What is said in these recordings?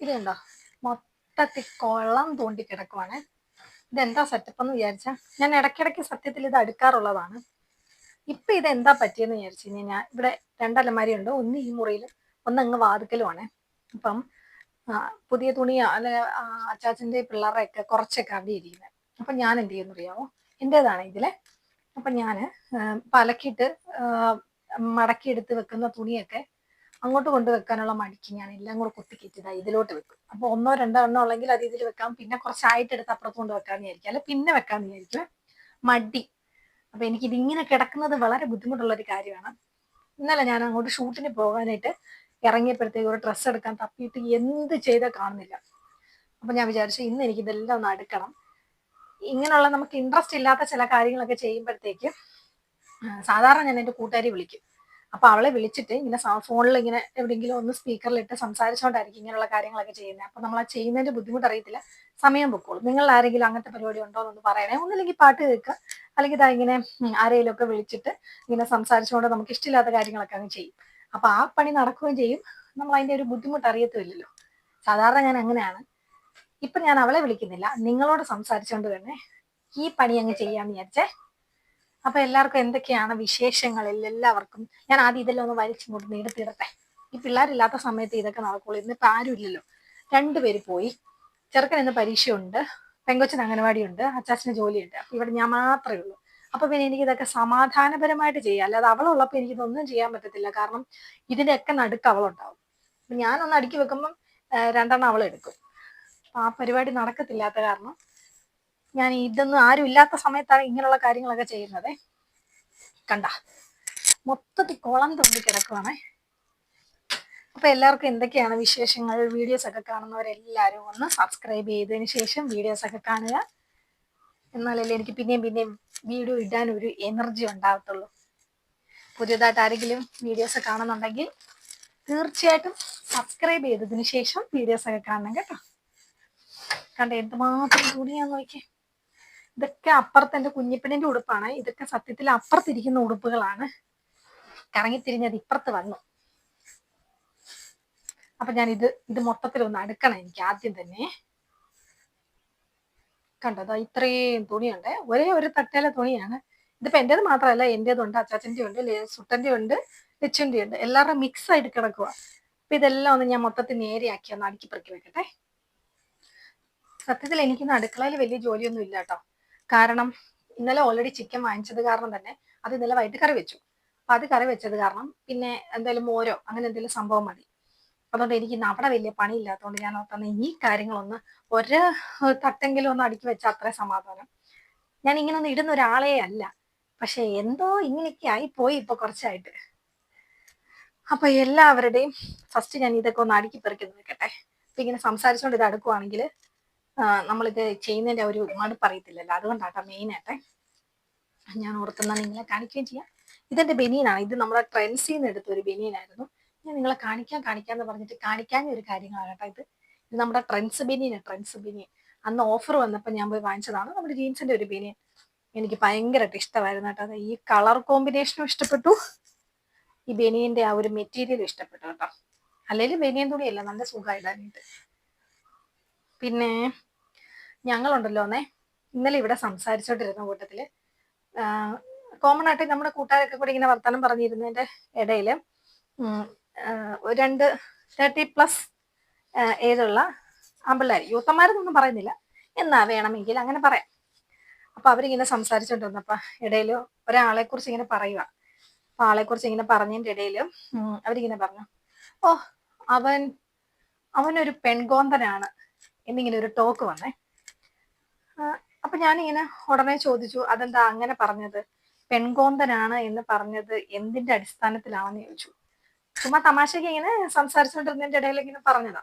ഇത് കണ്ടോ മൊത്തത്തിൽ കൊള്ളം തോണ്ടി കിടക്കുവാണ്. ഇതെന്താ സെറ്റപ്പ് എന്ന് വിചാരിച്ചാൽ ഞാൻ ഇടയ്ക്കിടയ്ക്ക് സത്യത്തിൽ ഇത് അടുക്കാറുള്ളതാണ്. ഇപ്പൊ ഇത് എന്താ പറ്റിയെന്ന് വിചാരിച്ചു കഴിഞ്ഞാൽ ഞാൻ ഇവിടെ രണ്ടലമാരി ഉണ്ട് ഒന്ന് ഈ മുറിയിൽ ഒന്ന് അങ്ങ് വാതുക്കലുമാണ്. അപ്പം പുതിയ തുണി അല്ലെ അച്ചാച്ചന്റെ അച്ചാച്ചന്റെ പിള്ളേരുടെ ഒക്കെ കുറച്ചൊക്കെ അവിടെ ഇരിക്കുന്നത്. അപ്പൊ ഞാൻ എന്ത് ചെയ്യുന്നു അറിയാമോ എന്റേതാണ് ഇതിലെ. അപ്പൊ ഞാൻ പലക്കിയിട്ട് മടക്കിയെടുത്ത് വെക്കുന്ന തുണിയൊക്കെ അങ്ങോട്ട് കൊണ്ട് വെക്കാനുള്ള മടിക്ക് ഞാൻ എല്ലാം കൂടെ കുത്തി ഇതാ ഇതിലോട്ട് വെക്കും. അപ്പൊ ഒന്നോ രണ്ടോ എണ്ണോ ഉള്ളെങ്കിൽ അത് ഇതിൽ വെക്കാം. പിന്നെ കുറച്ചായിട്ട് എടുത്ത് അപ്പുറത്ത് കൊണ്ട് വെക്കാന്ന് വിചാരിക്കും. അല്ലെ പിന്നെ വെക്കാന്ന് വിചാരിക്കും. മടി. അപ്പൊ എനിക്ക് ഇതിങ്ങനെ കിടക്കുന്നത് വളരെ ബുദ്ധിമുട്ടുള്ള ഒരു കാര്യമാണ്. ഇന്നലെ ഞാൻ അങ്ങോട്ട് ഷൂട്ടിന് പോകാനായിട്ട് ഇറങ്ങിയപ്പോഴത്തേക്ക് ഒരു ഡ്രസ്സ് എടുക്കാൻ തപ്പിയിട്ട് എന്ത് ചെയ്താൽ കാണുന്നില്ല. അപ്പൊ ഞാൻ വിചാരിച്ചു ഇന്ന് എനിക്ക് ഇതെല്ലാം ഒന്ന് അടുക്കണം. ഇങ്ങനെയുള്ള നമുക്ക് ഇൻട്രസ്റ്റ് ഇല്ലാത്ത ചില കാര്യങ്ങളൊക്കെ ചെയ്യുമ്പോഴത്തേക്ക് സാധാരണ ഞാൻ എന്റെ കൂട്ടുകാരി വിളിക്കും. അപ്പൊ അവളെ വിളിച്ചിട്ട് ഇങ്ങനെ ഫോണിൽ ഇങ്ങനെ എവിടെയെങ്കിലും ഒന്ന് സ്പീക്കറിലിട്ട് സംസാരിച്ചുകൊണ്ടായിരിക്കും ഇങ്ങനെയുള്ള കാര്യങ്ങളൊക്കെ ചെയ്യുന്നത് അപ്പൊ നമ്മൾ ആ ചെയ്യുന്നതിന്റെ ബുദ്ധിമുട്ട് അറിയത്തില്ല സമയം പൊക്കോളും. നിങ്ങൾ ആരെങ്കിലും അങ്ങനത്തെ പരിപാടി ഉണ്ടോ എന്നൊന്ന് പറയണേ. ഒന്നില്ലെങ്കിൽ പാട്ട് കേൾക്കുക അല്ലെങ്കിൽ ഇതാ ഇങ്ങനെ ആരെയിലൊക്കെ വിളിച്ചിട്ട് ഇങ്ങനെ സംസാരിച്ചുകൊണ്ട് നമുക്ക് ഇഷ്ടമില്ലാത്ത കാര്യങ്ങളൊക്കെ അങ്ങ് ചെയ്യും. അപ്പൊ ആ പണി നടക്കുകയും ചെയ്യും. നമ്മൾ അതിന്റെ ഒരു ബുദ്ധിമുട്ട് അറിയത്തുമില്ലല്ലോ സാധാരണ ഞാൻ അങ്ങനെയാണ്. ഇപ്പൊ ഞാൻ അവളെ വിളിക്കുന്നില്ല. നിങ്ങളോട് സംസാരിച്ചുകൊണ്ട് തന്നെ ഈ പണി അങ്ങ് ചെയ്യാന്ന് വിചാരിച്ചേ അപ്പൊ എല്ലാവർക്കും എന്തൊക്കെയാണ് വിശേഷങ്ങൾ? എല്ലാവർക്കും ഞാൻ ആദ്യം ഇതെല്ലാം ഒന്ന് വലിച്ചിങ്ങോട്ട് നീടത്തിടട്ടെ ഈ പിള്ളേരില്ലാത്ത സമയത്ത് ഇതൊക്കെ നടക്കുള്ളൂ. ഇന്നിപ്പോ ആരും ഇല്ലല്ലോ രണ്ടുപേര് പോയി. ചെറുക്കൻ ഇന്ന് പരീക്ഷയുണ്ട്. പെങ്കൊച്ചിന് അംഗനവാടി ഉണ്ട് അച്ചാച്ചന് ജോലിയുണ്ട്. അപ്പൊ ഇവിടെ ഞാൻ മാത്രമേ ഉള്ളൂ. അപ്പൊ പിന്നെ എനിക്ക് ഇതൊക്കെ സമാധാനപരമായിട്ട് ചെയ്യാം. അല്ലാതെ അവളുള്ളപ്പോൾ എനിക്കിതൊന്നും ചെയ്യാൻ പറ്റത്തില്ല. കാരണം ഇതിന്റെയൊക്കെ നടുക്ക് അവളുണ്ടാവും. ഞാനൊന്ന് അടുക്കി വെക്കുമ്പം രണ്ടെണ്ണം അവളെടുക്കും. അപ്പൊ ആ പരിപാടി നടക്കത്തില്ലാത്ത കാരണം ഞാൻ ഇതൊന്നും ആരും ഇല്ലാത്ത സമയത്താണ് ഇങ്ങനെയുള്ള കാര്യങ്ങളൊക്കെ ചെയ്യുന്നത്. കണ്ട മൊത്തത്തിൽ കുളം തൊണ്ടി കിടക്കുവാണേ. അപ്പൊ എല്ലാവർക്കും എന്തൊക്കെയാണ് വിശേഷങ്ങൾ? വീഡിയോസ് ഒക്കെ കാണുന്നവരെല്ലാവരും ഒന്ന് സബ്സ്ക്രൈബ് ചെയ്തതിന് ശേഷം വീഡിയോസ് ഒക്കെ കാണുക. എന്നാലല്ലേ എനിക്ക് പിന്നെയും പിന്നെയും വീഡിയോ ഇടാൻ ഒരു എനർജി ഉണ്ടാകത്തുള്ളൂ. പുതിയതായിട്ട് ആരെങ്കിലും വീഡിയോസ് കാണുന്നുണ്ടെങ്കിൽ തീർച്ചയായിട്ടും സബ്സ്ക്രൈബ് ചെയ്തതിന് ശേഷം വീഡിയോസ് ഒക്കെ കാണണം കേട്ടോ. കണ്ട എന്തുമാത്രം തുണിയാന്ന് നോക്കിയേ. ഇതൊക്കെ അപ്പുറത്ത് എന്റെ കുഞ്ഞിപ്പണിന്റെ ഉടുപ്പാണ്. ഇതൊക്കെ സത്യത്തിൽ അപ്പുറത്തിരിക്കുന്ന ഉടുപ്പുകളാണ്. കറങ്ങിത്തിരിഞ്ഞത് ഇപ്പുറത്ത് വന്നു. അപ്പൊ ഞാൻ ഇത് ഇത് മൊത്തത്തിൽ ഒന്ന് അടുക്കണം എനിക്ക് ആദ്യം തന്നെ. കണ്ടോ ഇത്രയും തുണിയുണ്ട്. ഒരേ ഒരു തട്ടയിലെ തുണിയാണ്. ഇതിപ്പോ എന്റേത് മാത്രമല്ല എന്റേതും ഉണ്ട് അച്ചാച്ചന്റെ ഉണ്ട് സുട്ടന്റെ ഉണ്ട് ലച്ചുന്റെ ഉണ്ട് എല്ലാവരുടെ മിക്സ് ആയിട്ട് കിടക്കുക അപ്പൊ ഇതെല്ലാം ഒന്ന് ഞാൻ മൊത്തത്തിൽ നേരെയാക്കി ഒന്ന് അടുക്കി പെറുക്കി വെക്കട്ടെ. സത്യത്തിൽ എനിക്കിന്ന് അടുക്കളയിൽ വലിയ ജോലിയൊന്നും ഇല്ല കേട്ടോ കാരണം ഇന്നലെ ഓൾറെഡി ചിക്കൻ വാങ്ങിച്ചത് കാരണം തന്നെ അത് ഇന്നലെ വൈകിട്ട് കറി വെച്ചു. അപ്പൊ അത് കറി വെച്ചത് കാരണം പിന്നെ എന്തായാലും മോരോ അങ്ങനെ എന്തെങ്കിലും സംഭവം മതി. അതുകൊണ്ട് എനിക്ക് ഇന്ന് അവിടെ വലിയ പണിയില്ലാത്തതുകൊണ്ട് ഞാൻ തന്നെ ഈ കാര്യങ്ങളൊന്ന് ഒരു തട്ടെങ്കിലും ഒന്ന് അടുക്കി വെച്ചാൽ അത്ര സമാധാനം. ഞാൻ ഇങ്ങനെ ഒന്നും ഇടുന്ന ഒരാളേ അല്ല. പക്ഷെ എന്തോ ഇങ്ങനെയൊക്കെ ആയി പോയി ഇപ്പൊ കുറച്ചായിട്ട്. അപ്പൊ എല്ലാവരുടെയും ഫസ്റ്റ് ഞാൻ ഇതൊക്കെ ഒന്ന് അടുക്കി പെറുക്കി നോക്കട്ടെ അപ്പൊ ഇങ്ങനെ സംസാരിച്ചുകൊണ്ട് ഇത് അടുക്കുവാണെങ്കിൽ നമ്മളിത് ചെയ്യുന്നതിന്റെ ഒരു മടുപ്പ് അറിയത്തില്ലല്ലോ അതുകൊണ്ടാട്ടോ മെയിൻ ആട്ടെ ഞാൻ ഓർത്തുന്ന നിങ്ങളെ കാണിക്കുകയും ചെയ്യാം. ഇതെന്റെ ബെനീനാണ് ഇത് നമ്മുടെ ട്രെൻസിൽ നിന്ന് എടുത്ത ഒരു ബെനീനായിരുന്നു ഞാൻ നിങ്ങളെ കാണിക്കാൻ കാണിക്കാന്ന് പറഞ്ഞിട്ട് കാണിക്കാൻ ഒരു കാര്യങ്ങളാണ് കേട്ടോ ഇത്. ഇത് നമ്മുടെ ട്രെൻസ് ബനിയൻ ട്രെൻസ് ബെനിയൻ അന്ന് ഓഫർ വന്നപ്പോൾ ഞാൻ പോയി വാങ്ങിച്ചതാണ്. നമ്മുടെ ജീൻസിന്റെ ഒരു ബെനിയൻ എനിക്ക് ഭയങ്കരമായിട്ട് ഇഷ്ടമായിരുന്നു കേട്ടോ ഈ കളർ കോമ്പിനേഷനും ഇഷ്ടപ്പെട്ടു. ഈ ബെനിയന്റെ ആ ഒരു മെറ്റീരിയലും ഇഷ്ടപ്പെട്ടു കേട്ടോ. അല്ലെങ്കിൽ ബെനിയൻ തുണിയല്ല നല്ല സുഖമായിടാനായിട്ട് പിന്നെ ഞങ്ങളുണ്ടല്ലോ ഒന്നേ ഇന്നലെ ഇവിടെ സംസാരിച്ചോണ്ടിരുന്ന കൂട്ടത്തിൽ. കോമൺ ആയിട്ട് നമ്മുടെ കൂട്ടുകാരൊക്കെ കൂടി ഇങ്ങനെ വർത്തമാനം പറഞ്ഞിരുന്നതിന്റെ ഇടയിൽ രണ്ട് തേർട്ടി പ്ലസ് ഏതുള്ള ആമ്പിള്ളേർ യൂത്തന്മാരെന്നൊന്നും പറയുന്നില്ല. എന്നാ വേണമെങ്കിൽ അങ്ങനെ പറയാം. അപ്പൊ അവരിങ്ങനെ സംസാരിച്ചോണ്ടിരുന്നപ്പ ഇടയിൽ ഒരാളെ കുറിച്ച് ഇങ്ങനെ പറയുക അപ്പൊ ആളെ കുറിച്ച് ഇങ്ങനെ പറഞ്ഞതിന്റെ ഇടയിൽ അവരിങ്ങനെ പറഞ്ഞു. ഓ അവൻ അവനൊരു പെൺകോന്തനാണ് എന്നിങ്ങനെ ഒരു ടോക്ക് വന്നേ. അപ്പൊ ഞാനിങ്ങനെ ഉടനെ ചോദിച്ചു അതെന്താ അങ്ങനെ പറഞ്ഞത്? പെൺകോന്തനാണ് എന്ന് പറഞ്ഞത് എന്തിന്റെ അടിസ്ഥാനത്തിലാണെന്ന് ചോദിച്ചു. ചുമ്മാ തമാശക്ക് ഇങ്ങനെ സംസാരിച്ചുകൊണ്ടിരുന്നതിന്റെ ഇടയിൽ ഇങ്ങനെ പറഞ്ഞതാ.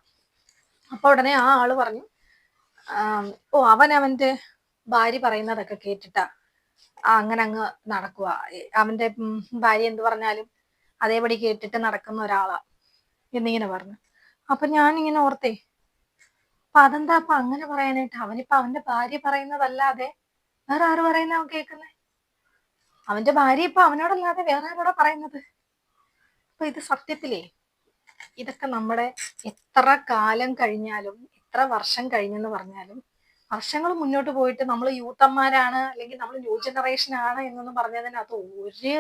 അപ്പൊ ഉടനെ ആ ആൾ പറഞ്ഞു ഓ അവൻ അവന്റെ ഭാര്യ പറയുന്നതൊക്കെ കേട്ടിട്ടാ അങ്ങനെ അങ്ങ് നടക്കുക അവന്റെ ഭാര്യ എന്ത് പറഞ്ഞാലും അതേപടി കേട്ടിട്ട് നടക്കുന്ന ഒരാളാ എന്നിങ്ങനെ പറഞ്ഞു. അപ്പൊ ഞാനിങ്ങനെ ഓർത്തേ അപ്പൊ അതെന്താ? അപ്പൊ അങ്ങനെ പറയാനായിട്ട് അവനിപ്പോ അവന്റെ ഭാര്യ പറയുന്നതല്ലാതെ വേറെ ആര് പറയുന്ന അവൻ കേൾക്കുന്നേ? അവന്റെ ഭാര്യ ഇപ്പൊ അവനോടല്ലാതെ വേറെ ആരോടാ പറയുന്നത്? അപ്പൊ ഇത് സത്യത്തിലേ ഇതൊക്കെ നമ്മുടെ എത്ര കാലം കഴിഞ്ഞാലും എത്ര വർഷം കഴിഞ്ഞെന്ന് പറഞ്ഞാലും വർഷങ്ങൾ മുന്നോട്ട് പോയിട്ട് നമ്മൾ യൂത്തന്മാരാണ് അല്ലെങ്കിൽ നമ്മൾ ന്യൂ ജനറേഷൻ ആണ് എന്നൊന്നും പറഞ്ഞതിനകത്ത് ഒരു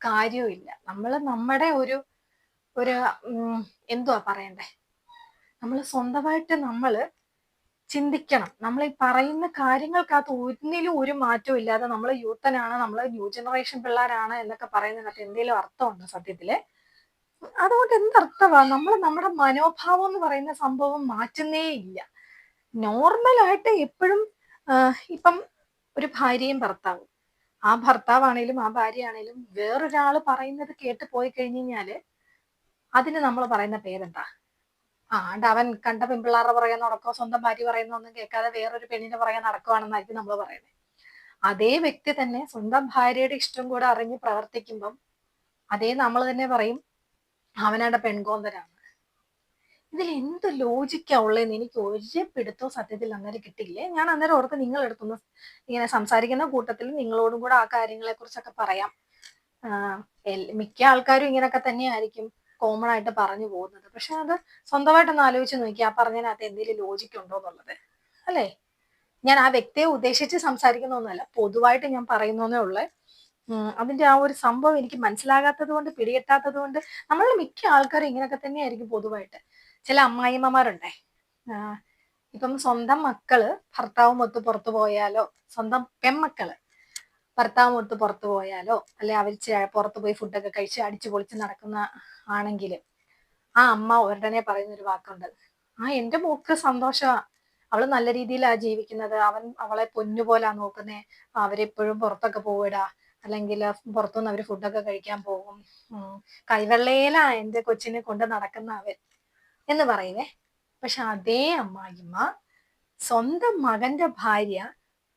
കാര്യവും ഇല്ല നമ്മൾ നമ്മുടെ ഒരു ഒരു എന്തുവാ പറയണ്ടേ? നമ്മൾ സ്വന്തമായിട്ട് നമ്മൾ ചിന്തിക്കണം. നമ്മൾ ഈ പറയുന്ന കാര്യങ്ങൾക്കകത്ത് ഒന്നിലും ഒരു മാറ്റവും ഇല്ലാതെ നമ്മൾ യൂത്തനാണ് നമ്മൾ ന്യൂ ജനറേഷൻ പിള്ളേരാണ് എന്നൊക്കെ പറയുന്നതിനകത്ത് എന്തെങ്കിലും അർത്ഥമുണ്ടോ സത്യത്തിൽ? അതുകൊണ്ട് എന്തർത്ഥമാണ് നമ്മൾ നമ്മുടെ മനോഭാവം എന്ന് പറയുന്ന സംഭവം മാറ്റുന്നേ ഇല്ല. നോർമലായിട്ട് എപ്പോഴും ഇപ്പം ഒരു ഭാര്യയും ഭർത്താവും. ആ ഭർത്താവാണേലും ആ ഭാര്യയാണേലും വേറൊരാൾ പറയുന്നത് കേട്ട് പോയി കഴിഞ്ഞു കഴിഞ്ഞാൽ അതിന് നമ്മൾ പറയുന്ന പേരെന്താ? ആ അവൻ കണ്ട പെൺപിള്ളാരുടെ പുറകെ നടക്കോ സ്വന്തം ഭാര്യ പറയുന്നൊന്നും കേൾക്കാതെ വേറൊരു പെണ്ണിന്റെ പുറകെ നടക്കുവാണെന്നായിരിക്കും നമ്മൾ പറയുന്നത് അതേ വ്യക്തി തന്നെ സ്വന്തം ഭാര്യയുടെ ഇഷ്ടം കൂടെ അറിഞ്ഞ് പ്രവർത്തിക്കുമ്പം അതേ നമ്മൾ തന്നെ പറയും അവനവിടെ പെൺകോന്തരാണ്. ഇതിൽ എന്ത് ലോജിക്കാ ഉള്ളതെന്ന് എനിക്ക് ഒരു പിടുത്തോ സത്യത്തിൽ അന്നേരം കിട്ടില്ലേ ഞാൻ അന്നേരം ഓർത്ത് നിങ്ങൾ എടുത്തുനിന്ന് ഇങ്ങനെ സംസാരിക്കുന്ന കൂട്ടത്തിൽ നിങ്ങളോടും കൂടെ ആ കാര്യങ്ങളെ കുറിച്ചൊക്കെ പറയാം മിക്ക ആൾക്കാരും ഇങ്ങനൊക്കെ തന്നെയായിരിക്കും. കോമൺ ആയിട്ട് പറഞ്ഞു പോകുന്നത്. പക്ഷെ അത് സ്വന്തമായിട്ടൊന്ന് ആലോചിച്ച് നോക്കി ആ പറഞ്ഞതിനകത്ത് എന്തെങ്കിലും ലോജിക്ക് ഉണ്ടോ എന്നുള്ളത്. അല്ലേ? ഞാൻ ആ വ്യക്തിയെ ഉദ്ദേശിച്ച് സംസാരിക്കുന്നൊന്നുമല്ല പൊതുവായിട്ട് ഞാൻ പറയുന്നേ ഉള്ളേ അതിന്റെ ആ ഒരു സംഭവം എനിക്ക് മനസ്സിലാകാത്തത് കൊണ്ട് പിടികിട്ടാത്തത് കൊണ്ട് നമ്മളുടെ മിക്ക ആൾക്കാരും ഇങ്ങനെയൊക്കെ തന്നെയായിരിക്കും പൊതുവായിട്ട്. ചില അമ്മായിമ്മമാരുണ്ടേ ഇപ്പം സ്വന്തം മക്കൾ ഭർത്താവും ഒത്ത് പുറത്തു പോയാലോ സ്വന്തം പെമ്മക്കൾ ഭർത്താവും ഒത്ത് പുറത്തു പോയാലോ? അല്ലെ അവർ പുറത്തു പോയി ഫുഡൊക്കെ കഴിച്ച് അടിച്ചു പൊളിച്ച് നടക്കുന്ന ആണെങ്കിൽ ആ അമ്മ ഉടനെ പറയുന്നൊരു വാക്കുണ്ട്. ആ എന്റെ മോക്ക് സന്തോഷമാ അവൾ നല്ല രീതിയിലാ ജീവിക്കുന്നത്. അവൻ അവളെ പൊന്നുപോലാ നോക്കുന്നേ. അവരെപ്പോഴും പുറത്തൊക്കെ പോവിടാ അല്ലെങ്കിൽ പുറത്തുനിന്ന് അവർ ഫുഡൊക്കെ കഴിക്കാൻ പോകും. കൈവെള്ളയിലാ എന്റെ കൊച്ചിനെ കൊണ്ട് നടക്കുന്ന അവൻ എന്ന് പറയുവേ പക്ഷെ അതേ അമ്മായിമ്മ സ്വന്തം മകന്റെ ഭാര്യ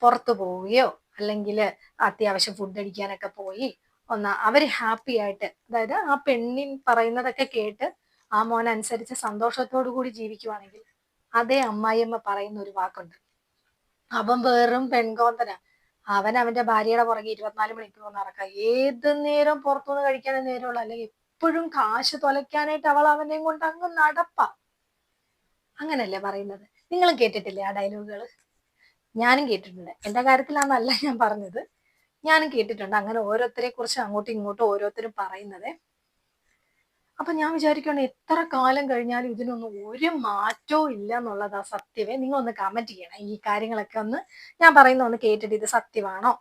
പുറത്തു പോവുകയോ അല്ലെങ്കിൽ അത്യാവശ്യം ഫുഡ് അടിക്കാനൊക്കെ പോയി ഒന്ന് അവർ ഹാപ്പി ആയിട്ട് അതായത് ആ പെണ്ണിൻ പറയുന്നതൊക്കെ കേട്ട് ആ മോൻ അനുസരിച്ച് സന്തോഷത്തോടു കൂടി ജീവിക്കുവാണെങ്കിൽ അതേ അമ്മായിയമ്മ പറയുന്ന ഒരു വാക്കുണ്ട്. അവൻ വേറും പെൺകോന്തന. അവൻ അവന്റെ ഭാര്യയുടെ പുറകെ ഇരുപത്തിനാല് മണിക്കൂർ നടക്കുക ഏത് നേരം പുറത്തുനിന്ന് കഴിക്കാനേ നേരമുള്ളൂ. അല്ലെങ്കിൽ എപ്പോഴും കാശ് തൊലയ്ക്കാനായിട്ട് അവൾ അവനെയും കൊണ്ട് അങ്ങ് നടപ്പ. അങ്ങനല്ലേ പറയുന്നത്? നിങ്ങളും കേട്ടിട്ടില്ലേ ആ ഡയലോഗുകൾ ഞാനും കേട്ടിട്ടുണ്ട്. എന്റെ കാര്യത്തിലാണെന്നല്ല ഞാൻ പറഞ്ഞത്. ഞാനും കേട്ടിട്ടുണ്ട് അങ്ങനെ ഓരോരുത്തരെ കുറിച്ച് അങ്ങോട്ടും ഇങ്ങോട്ടും ഓരോരുത്തരും പറയുന്നത്. അപ്പൊ ഞാൻ വിചാരിക്കണം എത്ര കാലം കഴിഞ്ഞാലും ഇതിനൊന്നും ഒരു മാറ്റവും ഇല്ല എന്നുള്ളതാ സത്യമേ നിങ്ങൾ ഒന്ന് കമന്റ് ചെയ്യണം. ഈ കാര്യങ്ങളൊക്കെ ഒന്ന് ഞാൻ പറയുന്ന ഒന്ന് കേട്ടിട്ട് ഇത് സത്യമാണോ?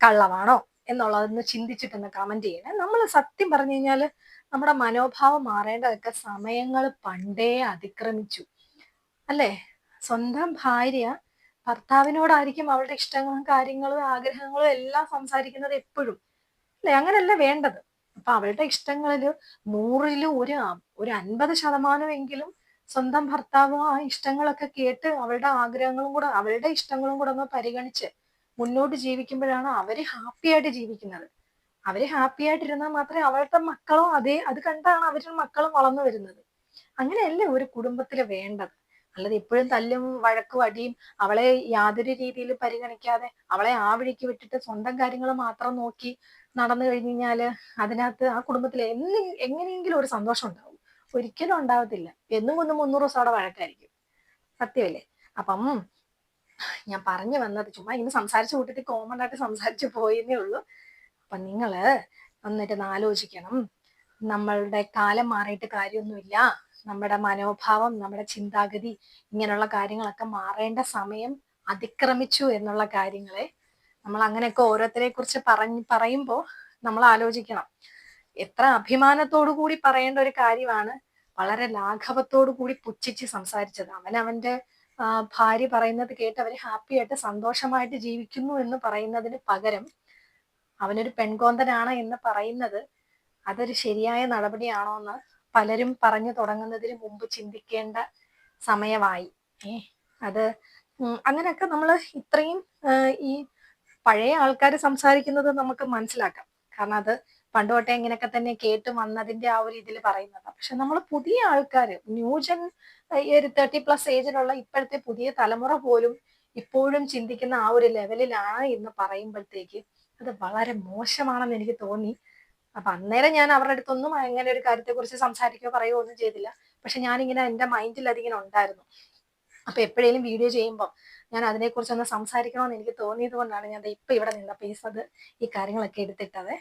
കള്ളമാണോ? എന്നുള്ളതൊന്ന് ചിന്തിച്ചിട്ടൊന്ന് കമന്റ് ചെയ്യണേ. നമ്മൾ സത്യം പറഞ്ഞു കഴിഞ്ഞാൽ നമ്മുടെ മനോഭാവം മാറേണ്ടതൊക്കെ സമയങ്ങൾ പണ്ടേ അതിക്രമിച്ചു. അല്ലേ? സ്വന്തം ഭാര്യ ഭർത്താവിനോടായിരിക്കും അവളുടെ ഇഷ്ടങ്ങളും കാര്യങ്ങളും ആഗ്രഹങ്ങളും എല്ലാം സംസാരിക്കുന്നത് എപ്പോഴും. അല്ലെ? അങ്ങനല്ല വേണ്ടത്. അപ്പൊ അവളുടെ ഇഷ്ടങ്ങളിൽ നൂറിൽ ഒരു ഒരു അൻപത് ശതമാനമെങ്കിലും സ്വന്തം ഭർത്താവ് ആ ഇഷ്ടങ്ങളൊക്കെ കേട്ട് അവളുടെ ആഗ്രഹങ്ങളും കൂടെ അവളുടെ ഇഷ്ടങ്ങളും കൂടെ ഒന്ന് പരിഗണിച്ച് മുന്നോട്ട് ജീവിക്കുമ്പോഴാണ് അവർ ഹാപ്പി ആയിട്ട് ജീവിക്കുന്നത്. അവർ ഹാപ്പി ആയിട്ടിരുന്നാൽ മാത്രമേ അവളുടെ മക്കളും അതേ അത് കണ്ടാണ് അവരുടെ മക്കളും വളർന്നു വരുന്നത്. അങ്ങനെയല്ലേ ഒരു കുടുംബത്തിൽ വേണ്ടത്? അല്ലാതെ ഇപ്പോഴും തല്ലും വഴക്കും അടിയും അവളെ യാതൊരു രീതിയിലും പരിഗണിക്കാതെ അവളെ ആ വഴിക്ക് വിട്ടിട്ട് സ്വന്തം കാര്യങ്ങൾ മാത്രം നോക്കി നടന്നു കഴിഞ്ഞു കഴിഞ്ഞാൽ അതിനകത്ത് ആ കുടുംബത്തിൽ എന്ന് എങ്ങനെയെങ്കിലും ഒരു സന്തോഷം ഉണ്ടാവും. ഒരിക്കലും ഉണ്ടാവത്തില്ല. എന്നും കൊന്നും മുന്നൂറ് ദിവസം അവിടെ വഴക്കായിരിക്കും. സത്യമല്ലേ? അപ്പം ഞാൻ പറഞ്ഞു വന്നത് ചുമ്മാ ഇങ്ങനെ സംസാരിച്ച കൂട്ടത്തിൽ കോമൺ ആയിട്ട് സംസാരിച്ചു പോയെന്നേ ഉള്ളൂ. അപ്പൊ നിങ്ങൾ വന്നിട്ട് ഒന്ന് ആലോചിക്കണം. നമ്മളുടെ കാലം മാറിയിട്ട് കാര്യമൊന്നുമില്ല. നമ്മുടെ മനോഭാവം നമ്മുടെ ചിന്താഗതി ഇങ്ങനെയുള്ള കാര്യങ്ങളൊക്കെ മാറേണ്ട സമയം അതിക്രമിച്ചു എന്നുള്ള കാര്യങ്ങളെ നമ്മൾ അങ്ങനെയൊക്കെ ഓരോരുത്തരെ കുറിച്ച് പറഞ്ഞ് പറയുമ്പോൾ നമ്മൾ ആലോചിക്കണം. എത്ര അഭിമാനത്തോടു കൂടി പറയേണ്ട ഒരു കാര്യമാണ് വളരെ ലാഘവത്തോടു കൂടി പുച്ഛിച്ച് സംസാരിച്ചത്. അവൻ അവന്റെ ഭാര്യ പറയുന്നത് കേട്ട് അവർ ഹാപ്പി ആയിട്ട് സന്തോഷമായിട്ട് ജീവിക്കുന്നു എന്ന് പറയുന്നതിന് പകരം അവനൊരു പെൺകോന്തനാണ് എന്ന് പറയുന്നത് അതൊരു ശരിയായ നടപടിയാണോ എന്ന് പലരും പറഞ്ഞു തുടങ്ങുന്നതിന് മുമ്പ് ചിന്തിക്കേണ്ട സമയമായി. ഏ അത് അങ്ങനെയൊക്കെ നമ്മൾ ഇത്രയും ഈ പഴയ ആൾക്കാർ സംസാരിക്കുന്നത് നമുക്ക് മനസ്സിലാക്കാം. കാരണം അത് പണ്ട് തൊട്ടേ ഇങ്ങനെയൊക്കെ തന്നെ കേട്ട് വന്നതിന്റെ ആ ഒരു ഇതിൽ പറയുന്നത്. പക്ഷെ നമ്മൾ പുതിയ ആൾക്കാർ ന്യൂജൻ ഈ ഒരു തേർട്ടി പ്ലസ് ഏജിലുള്ള ഇപ്പോഴത്തെ പുതിയ തലമുറ പോലും ഇപ്പോഴും ചിന്തിക്കുന്ന ആ ഒരു ലെവലിലാണ് എന്ന് പറയുമ്പോഴത്തേക്ക് അത് വളരെ മോശമാണെന്ന് എനിക്ക് തോന്നി. അപ്പൊ അന്നേരം ഞാൻ അവരുടെ അടുത്തൊന്നും അങ്ങനെ ഒരു കാര്യത്തെക്കുറിച്ച് സംസാരിക്കുകയോ പറയുകയോ ഒന്നും ചെയ്തില്ല. പക്ഷെ ഞാനിങ്ങനെ എന്റെ മൈൻഡിൽ അതിങ്ങനെ ഉണ്ടായിരുന്നു. അപ്പൊ എപ്പോഴേലും വീഡിയോ ചെയ്യുമ്പോൾ ഞാൻ അതിനെക്കുറിച്ച് ഒന്ന് സംസാരിക്കണമെന്ന് എനിക്ക് തോന്നിയത് കൊണ്ടാണ് ഞാൻ ഇപ്പൊ ഇവിടെ നിന്നപ്പോൾ ഈ ഈ കാര്യങ്ങളൊക്കെ എടുത്തിട്ടത്.